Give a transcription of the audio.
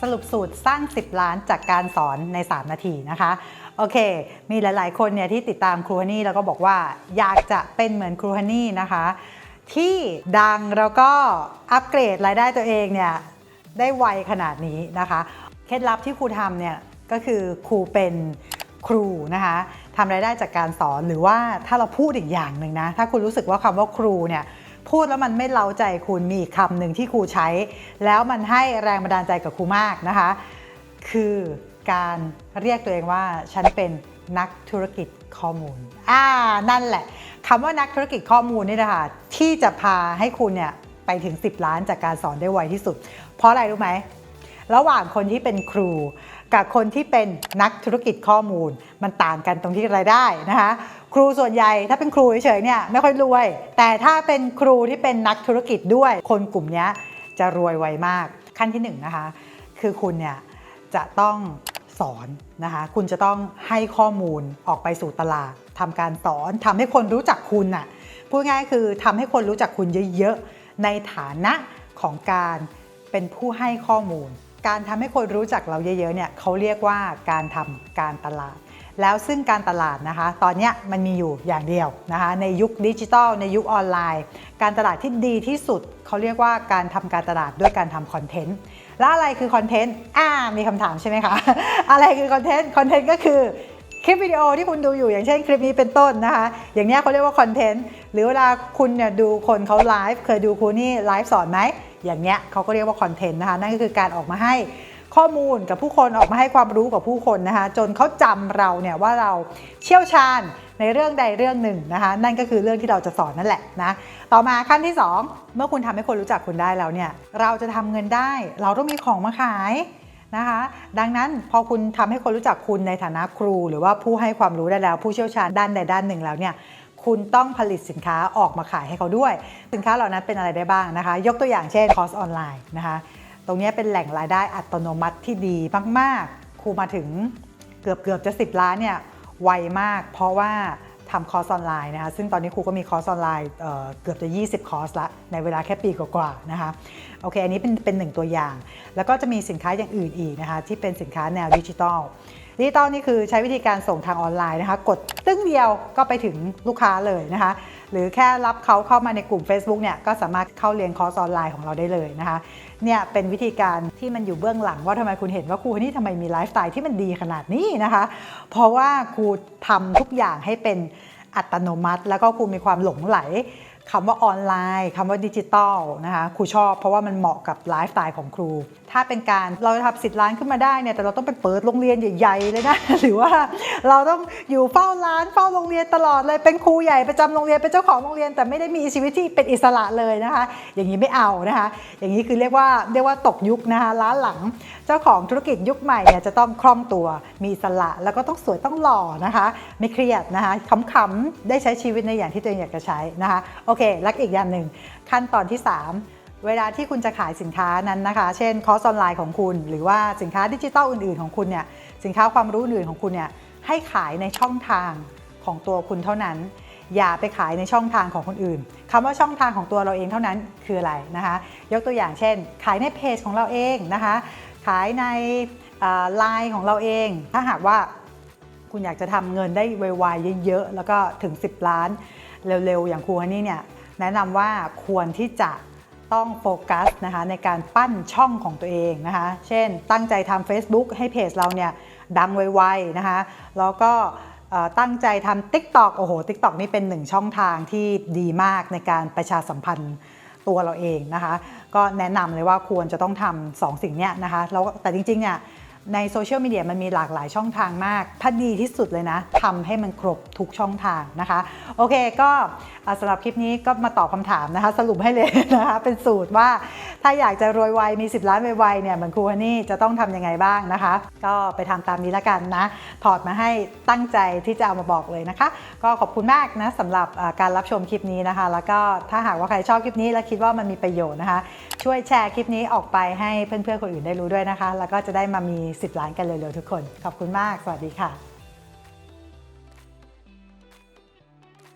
สรุปสูตรสร้าง 10 ล้านจากการสอนใน 3 นาทีนะคะ โอเค มีหลาย ๆ คนเนี่ยที่ติดตามครูฮันนี่แล้วก็บอกว่าอยากจะเป็นเหมือนครูฮันนี่นะคะ ที่ดังแล้วก็อัปเกรดรายได้ตัวเองเนี่ยได้ไวขนาดนี้นะคะ เคล็ดลับที่ครูทำเนี่ยก็คือครูเป็นครูนะคะทำรายได้จากการสอนหรือว่าถ้าเราพูดอีกอย่างหนึ่งนะ ถ้าคุณรู้สึกว่าคำว่าครูเนี่ย พูดแล้วมันไม่เล้าใจคุณมีอีกคำหนึ่งที่ครูใช้ แล้วมันให้แรงบันดาลใจกับครูมากนะคะ คือการเรียกตัวเองว่าฉันเป็นนักธุรกิจข้อมูลอ่านั่นแหละคำว่านักธุรกิจข้อมูลนี่นะคะที่จะพาให้คุณเนี่ยไปถึง 10 ล้านจากการสอนได้ไวที่สุด เพราะอะไรรู้ไหมระหว่างคนที่เป็นครู กับคนที่เป็นนักธุรกิจข้อมูล มันต่างกันตรงที่รายได้นะคะ ครูส่วนใหญ่ถ้าเป็นครูเฉยๆเนี่ยไม่ค่อยรวย แต่ถ้าเป็นครูที่เป็นนักธุรกิจด้วย คนกลุ่มนี้จะรวยไวมากขั้นที่หนึ่งนะคะ คือคุณเนี่ยจะต้องสอนนะคะคุณจะต้องให้ข้อมูลออกไปสู่ตลาดทำการสอนทำให้คนรู้จักคุณน่ะพูดง่ายๆคือทำให้คนรู้จักคุณเยอะๆในฐานะของการเป็นผู้ให้ข้อมูล การทำให้คนรู้จักเราเยอะๆเนี่ยเขาเรียกว่าการทำการตลาด แล้วซึ่งการตลาดนะคะ ตอนนี้มันมีอยู่อย่างเดียวนะคะ ในยุคดิจิทัลในยุคออนไลน์ การตลาดที่ดีที่สุดเขาเรียกว่าการทำการตลาดด้วยการทำคอนเทนต์แล้วอะไรคือคอนเทนต์อ่ามีคำถามใช่ไหมคะ อะไรคือคอนเทนต์คอนเทนต์ก็คือคลิปวิดีโอที่คุณดูอยู่อย่างเช่นคลิปนี้เป็นต้นนะคะ อย่างนี้เขาเรียกว่าคอนเทนต์หรือเวลาคุณเนี่ยดูคนเขาไลฟ์เคยดูครูนี่ไลฟ์สอนไหมอย่างเนี้ยเขาก็เรียกว่าคอนเทนต์นะคะนั่นก็คือการออกมาให้ ข้อมูลกับผู้คนออกมาให้ความรู้กับผู้คนนะคะ จนเขาจำเราเนี่ยว่าเราเชี่ยวชาญในเรื่องใดเรื่องหนึ่งนะคะ นั่นก็คือเรื่องที่เราจะสอนนั่นแหละนะต่อมาขั้นที่สองเมื่อคุณทำให้คนรู้จักคุณได้แล้วเนี่ยเราจะทำเงินได้ เราต้องมีของมาขายนะคะ ดังนั้นพอคุณทำให้คนรู้จักคุณในฐานะครู หรือว่าผู้ให้ความรู้ได้แล้ว ผู้เชี่ยวชาญด้านใดด้านหนึ่งแล้วเนี่ยคุณต้องผลิตสินค้าออกมาขายให้เขาด้วย สินค้าเหล่านั้นเป็นอะไรได้บ้างนะคะ ยกตัวอย่างเช่นคอร์สออนไลน์นะคะ รงนี้เป็นแหล่งรายได้อัตโนมัติที่ดีมากๆ ครูมาถึงเกือบเกือบจะ 10 ล้านเนี่ยไวมาก เพราะว่าทำคอร์สออนไลน์นะคะ ซึ่งตอนนี้ครูก็มีคอร์สออนไลน์เเกือบจะ 20 คอร์สละ ในเวลาแค่ปีกว่าๆ นะคะ โอเค อันนี้เป็นเป็นหนึ่งตัวอย่าง แล้วก็จะมีสินค้าอย่างอื่นอีกนะคะ ที่เป็นสินค้าแนวดิจิทัลดิจิตอลนี่คือใช้วิธีการส่งทางออนไลน์นะคะ กดตึ้งเดียวก็ไปถึงลูกค้าเลยนะคะ หรือแค่รับเขาเข้ามาในกลุ่ม Facebook เนี่ยก็สามารถเข้าเรียนคอร์สออนไลน์ของเราได้เลยนะคะเนี่ยเป็นวิธีการที่มันอยู่เบื้องหลังว่าทำไมคุณเห็นว่าครูนี่ทำไมมีไลฟ์สไตล์ที่มันดีขนาดนี้นะคะ เพราะว่าครูทำทุกอย่างให้เป็นอัตโนมัติ แล้วก็ครูมีความหลงไหล คำว่าออนไลน์คำว่าดิจิตอลนะคะครูชอบเพราะว่ามันเหมาะกับไลฟ์สไตล์ของครู ถ้าเป็นการเราจะทำสิทธิ์ร้านขึ้นมาได้เนี่ยแต่เราต้องไปเปิดโรงเรียนใหญ่ๆเลยนะ หรือว่าเราต้องอยู่เฝ้าร้านเฝ้าโรงเรียนตลอดเลยเป็นครูใหญ่ประจำโรงเรียนเป็นเจ้าของโรงเรียน แต่ไม่ได้มีชีวิตที่เป็นอิสระเลยนะคะ อย่างนี้ไม่เอานะคะ อย่างนี้คือเรียกว่าเรียกว่าตกยุคนะคะล้าหลังเจ้าของธุรกิจยุคใหม่เนี่ยจะต้องคล่องตัวมีอิสระแล้วก็ต้องสวยต้องหล่อนะคะ ไม่เครียดนะคะขำๆได้ใช้ชีวิตในอย่างที่ตัวเองอยากจะใช้นะคะโอเคและอีกอย่างหนึ่งขั้นตอนที่ 3 เวลาที่คุณจะขายสินค้านั้นนะคะ เช่นคอร์สออนไลน์ของคุณ หรือว่าสินค้าดิจิทัลอื่นๆของคุณเนี่ยสินค้าความรู้อื่นของคุณเนี่ยให้ขายในช่องทางของตัวคุณเท่านั้น อย่าไปขายในช่องทางของคนอื่นคำว่าช่องทางของตัวเราเองเท่านั้นคืออะไรนะคะ ยกตัวอย่างเช่น ขายในเพจของเราเองนะคะ ขายในไลน์ของเราเอง ถ้าหากว่าคุณอยากจะทำเงินได้ไวๆเยอะๆแล้วก็ถึง 10 ล้าน เร็วๆ อย่างครูฮันนี่เนี่ยแนะนำว่าควรที่จะต้องโฟกัสนะคะในการปั้นช่องของตัวเองนะคะ เช่น ตั้งใจทำ Facebook ให้เพจเราเนี่ยดังไวๆนะคะ แล้วก็ตั้งใจทำ TikTok โอ้โห TikTok นี่เป็นหนึ่งช่องทางที่ดีมากในการประชาสัมพันธ์ตัวเราเองนะคะ ก็แนะนำเลยว่าควรจะต้องทำสองสิ่งเนี้ยนะคะ แล้วแต่จริงๆเนี่ย ในโซเชียลมีเดียมันมีหลากหลายช่องทางมาก ถ้าดีที่สุดเลยนะทำให้มันครบทุกช่องทางนะคะ โอเคก็สำหรับคลิปนี้ก็มาตอบคำถามนะคะ สรุปให้เลยนะคะ เป็นสูตรว่าถ้าอยากจะรวยไวมี 10 ล้านไวๆเนี่ยเหมือนครูฮันนี่จะต้องทำยังไงบ้างนะคะ ก็ไปทำตามนี้ละกันนะ ถอดมาให้ตั้งใจที่จะเอามาบอกเลยนะคะ ก็ขอบคุณมากนะสำหรับการรับชมคลิปนี้นะคะ แล้วก็ถ้าหากว่าใครชอบคลิปนี้และคิดว่ามันมีประโยชน์นะคะ ช่วยแชร์คลิปนี้ออกไปให้เพื่อนๆคนอื่นได้รู้ด้วยนะคะ แล้วก็จะได้มามี10 ล้านกันเร็วๆทุกคน ขอบคุณมาก สวัสดีค่ะ